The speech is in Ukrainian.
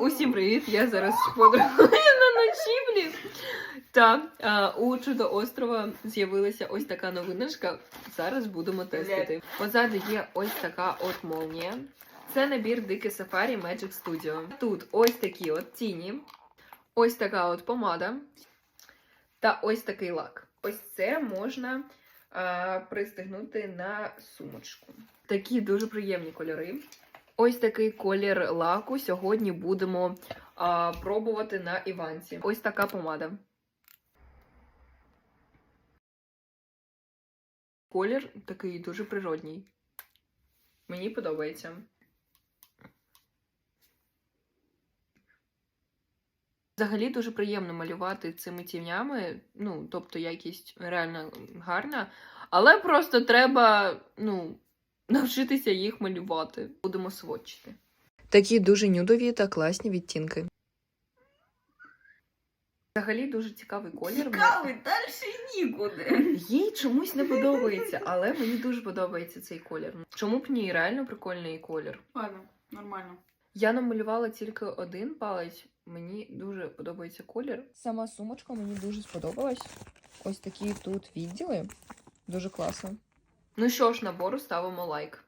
Усім привіт! Я зараз подорожую на ночівлі. Та а, у чудо острова з'явилася ось така новиночка. Зараз будемо тестити. Позаду є ось така от молнія. Це набір Дике Сафарі Magic Studio. Тут ось такі от тіні, ось така от помада та ось такий лак. Ось це можна а, пристегнути на сумочку. Такі дуже приємні кольори. Ось такий колір лаку сьогодні будемо а, пробувати на Іванці. Ось така помада. Колір такий дуже природній. Мені подобається. Взагалі дуже приємно малювати цими тінями. Ну, тобто якість реально гарна. Але просто треба, ну, навчитися їх малювати. Будемо сводчити. Такі дуже нюдові та класні відтінки. Взагалі дуже цікавий колір. Цікавий, далі нікуди. Їй чомусь не подобається, але мені дуже подобається цей колір. Чому б ні? Реально прикольний колір. Ладно, нормально. Я намалювала тільки один палець. Мені дуже подобається колір. Сама сумочка мені дуже сподобалась. Ось такі тут відділи. Дуже класно. Ну що ж, набору ставимо лайк.